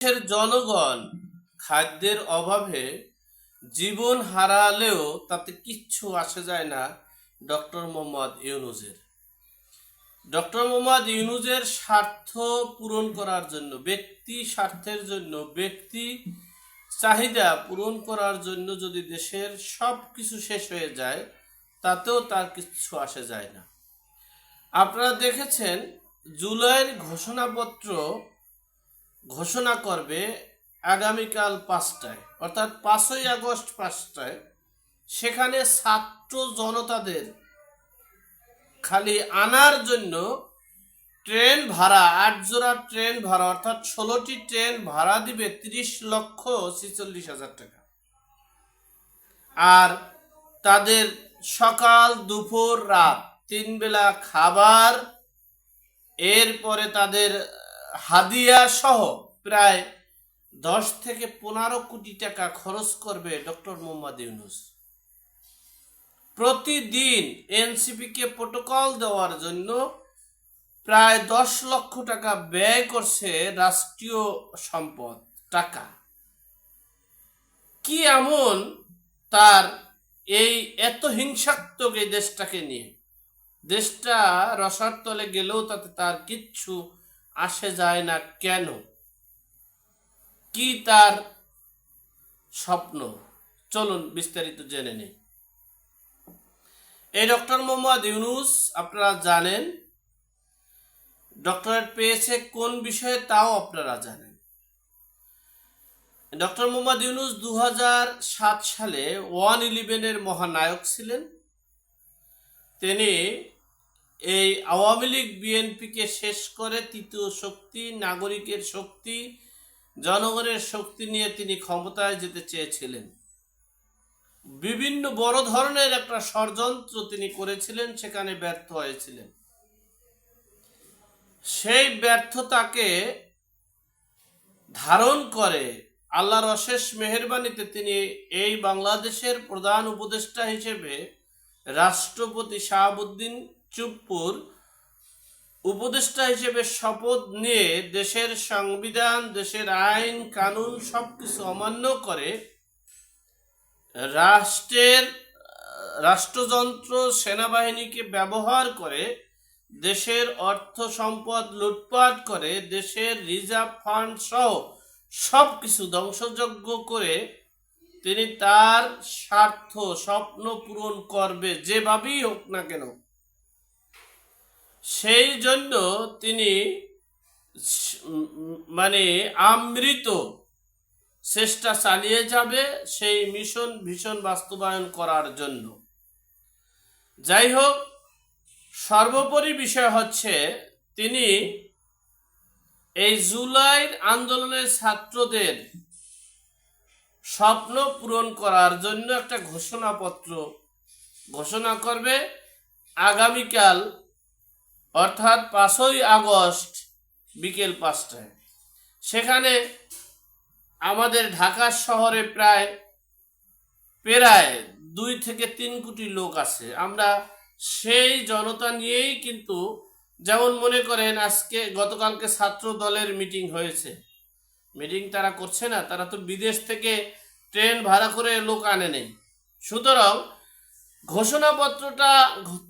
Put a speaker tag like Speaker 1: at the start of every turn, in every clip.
Speaker 1: দেশের জনগণ খাদ্যের অভাবে জীবন হারালেও তাতে কিচ্ছু আসে যায় না ডক্টর মোহাম্মদ ইউনুজের ডক্টর মোহাম্মদ ইউনুজের স্বার্থ পূরণ করার জন্য, ব্যক্তি স্বার্থের জন্য, ব্যক্তি চাহিদা পূরণ করার জন্য যদি দেশের সব কিছু শেষ হয়ে যায়, তাতেও তার কিছু আসে যায় না। আপনারা দেখেছেন জুলাইয়ের ঘোষণাপত্র ঘোষণা করবে আগামীকাল পাঁচটায়, অর্থাৎ পাঁচই আগস্ট পাঁচটায়। সেখানে ছাত্র জনতাদের খালি আনার জন্য ট্রেন ভাড়া আট জোড়া ট্রেন ভাড়া, অর্থাৎ ষোলোটি ট্রেন ভাড়া দিবে তিরিশ লক্ষ ছেচল্লিশ হাজার টাকা। আর তাদের সকাল, দুপুর, রাত তিন বেলা খাবার, এরপরে তাদের হাদিয়া সহ প্রায় দশ থেকে পনেরো কোটি টাকা খরচ করবে ডক্টর মোহাম্মদ ইউনুস। প্রতিদিন এনসিপিকে প্রোটোকল দেওয়ার জন্য প্রায় দশ লক্ষ টাকা ব্যয় করছে রাষ্ট্রীয় সম্পদ, টাকা। কি এমন তার এই এত হিংসাত্মক এই দেশটাকে নিয়ে? দেশটা রসার তলে গেলেও তাতে তার কিচ্ছু আসে যায় না কেন? কি তার স্বপ্ন? চলুন বিস্তারিত জেনে নেই। এই ডক্টর মোহাম্মদ ইউনুস, আপনারা জানেন, ডক্টরেট পেয়েছে কোন বিষয়ে তাও আপনারা জানেন। ডক্টর মোহাম্মদ ইউনুস দু সালে ওয়ান ইলেভেনের মহানায়ক ছিলেন। তিনি এই আওয়ামী লীগ বিএনপিকে শেষ করে তৃতীয় শক্তি, নাগরিকের শক্তি জনগণের শক্তি নিয়ে তিনি ক্ষমতায় যেতে চেয়েছিলেন। বিভিন্ন বড় ধরনের একটা ষড়যন্ত্র তিনি করেছিলেন, সেখানে ব্যর্থ হয়েছিলেন। সেই ব্যর্থতাকে ধারণ করে আল্লাহর অশেষ মেহরবানিতে তিনি এই বাংলাদেশের প্রধান উপদেষ্টা হিসেবে রাষ্ট্রপতি শাহাবুদ্দিন চুপ্পুর উপদেষ্টা হিসেবে শপথ নিয়ে দেশের সংবিধান, দেশের আইন, কানুন সবকিছু অমান্য করে রাষ্ট্রের, রাষ্ট্রযন্ত্র, সেনাবাহিনীকে ব্যবহার করে দেশের অর্থ সম্পদ লুটপাট করে দেশের রিজার্ভ ফান্ড সহ সব কিছু ধ্বংসযজ্ঞ করে তিনি তার স্বার্থ, স্বপ্ন পূরণ করবে যেভাবেই হোক না কেন। সেই জন্য তিনি মানে আমৃত চেষ্টা চালিয়ে যাবে সেই মিশন ভীষণ বাস্তবায়ন করার জন্য। যাই হোক, সর্বোপরি বিষয় হচ্ছে তিনি এই জুলাইর আন্দোলনের ছাত্রদের স্বপ্ন পূরণ করার জন্য একটা ঘোষণাপত্র ঘোষণা করবে। আগামীকাল অর্থাৎ পাঁচই আগস্ট বিকেল পাঁচটায়। সেখানে আমাদের ঢাকা শহরে প্রায় প্রায় দুই থেকে তিন কোটি লোক আছে। আমরা সেই জনতা নিয়েই কিন্তু যেমন মনে করেন আজকে গতকালকে ছাত্র দলের মিটিং হয়েছে। মিটিং তারা করছে না, তারা তো বিদেশ থেকে ট্রেন ভাড়া করে লোক আনে নেই। সুতরাং ঘোষণাপত্রটা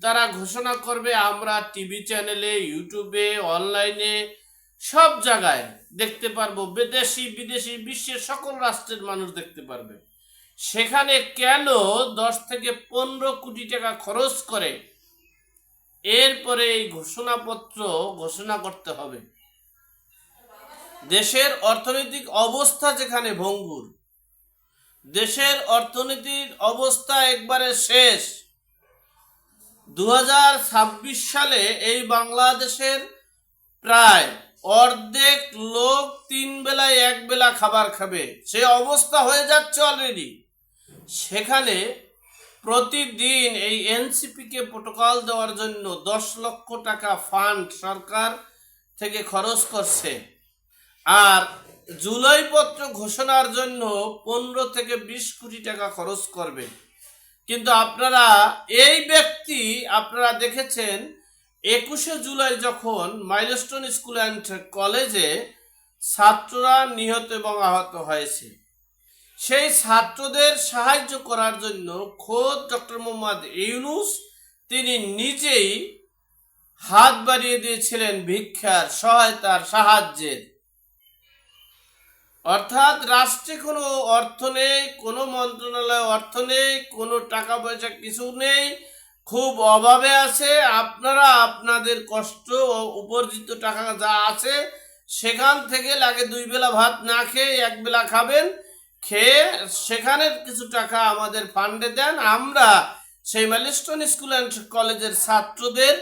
Speaker 1: তারা ঘোষণা করবে আমরা টিভি চ্যানেলে, ইউটিউবে, অনলাইনে, সব জায়গায় দেখতে পারব। বিদেশি বিদেশি, বিশ্বের সকল রাষ্ট্রের মানুষ দেখতে পারবে। সেখানে কেন দশ থেকে পনেরো কোটি টাকা খরচ করে? এরপরে এই ঘোষণাপত্র ঘোষণা করতে হবে। দেশের অর্থনৈতিক অবস্থা যেখানে ভঙ্গুর দেশের অর্থনীতির অবস্থা একবারে শেষ। দু হাজার ছাব্বিশ সালে এই বাংলাদেশের প্রায় অর্ধেক লোক তিন বেলায় এক বেলা খাবার খাবে। সে অবস্থা হয়ে যাচ্ছে অলরেডি সেখানে প্রতিদিন এই এনসিপিকে প্রোটোকল দেওয়ার জন্য দশ লক্ষ টাকা ফান্ড সরকার থেকে খরচ করছে। আর জুলাই পত্র ঘোষণার জন্য পনেরো থেকে বিশ কোটি টাকা খরচ করবে কিন্তু আপনারা এই ব্যক্তি, আপনারা দেখেছেন, একুশে জুলাই যখন মাইলস্টোন স্কুল অ্যান্ড কলেজে ছাত্ররা নিহত এবং আহত হয়েছে। সেই ছাত্রদের সাহায্য করার জন্য খোদ ডক্টর মোহাম্মদ ইউনুস তিনি নিজেই হাত বাড়িয়ে দিয়েছিলেন ভিক্ষার সহায়তার সাহায্যের। অর্থাৎ রাষ্ট্রে কোনো অর্থ নেই, কোনো মন্ত্রণালয়ে অর্থ নেই, কোনো টাকা পয়সা কিছু নেই। খুব অভাবে আছে। আপনারা আপনাদের কষ্ট ও উপার্জিত টাকা যা আছে, সেখান থেকে লাগে দুই বেলা ভাত না খেয়ে এক বেলা খাবেন। খেয়ে সেখানের কিছু টাকা আমাদের ফান্ডে দেন। আমরা সেই ম্যালিস্টন স্কুল অ্যান্ড কলেজের ছাত্রদের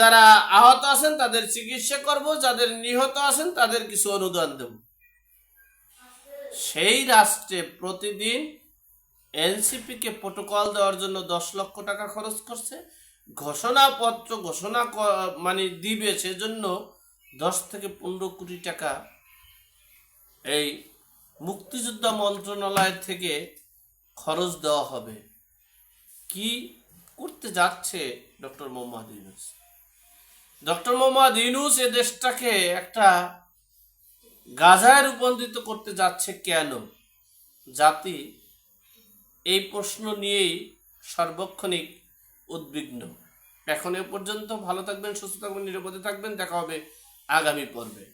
Speaker 1: যারা আহত আছেন তাদের চিকিৎসা করব, যাদের নিহত আছেন তাদের কিছু অনুদান দেব। সেই রাষ্ট্রে প্রতিদিন এনসিপিকে প্রোটোকল দেওয়ার জন্য দশ লক্ষ টাকা খরচ করছে। ঘোষণাপত্র ঘোষণা মানে দিবে সেজন্য দশ থেকে পনেরো কোটি টাকা এই মুক্তিযোদ্ধা মন্ত্রণালয় থেকে খরচ দেওয়া হবে। কি করতে যাচ্ছে ডক্টর মোহাম্মদ ইউনুস? ডক্টর মোহাম্মদ ইউনুস এ দেশটাকে একটা গাজায় রূপান্তরিত করতে যাচ্ছে কেন? জাতি এই প্রশ্ন নিয়েই সার্বক্ষণিক উদ্বিগ্ন। এখন এ পর্যন্ত ভালো থাকবেন, সুস্থ থাকবেন, নিরাপদে থাকবেন। দেখা হবে আগামী পর্বে।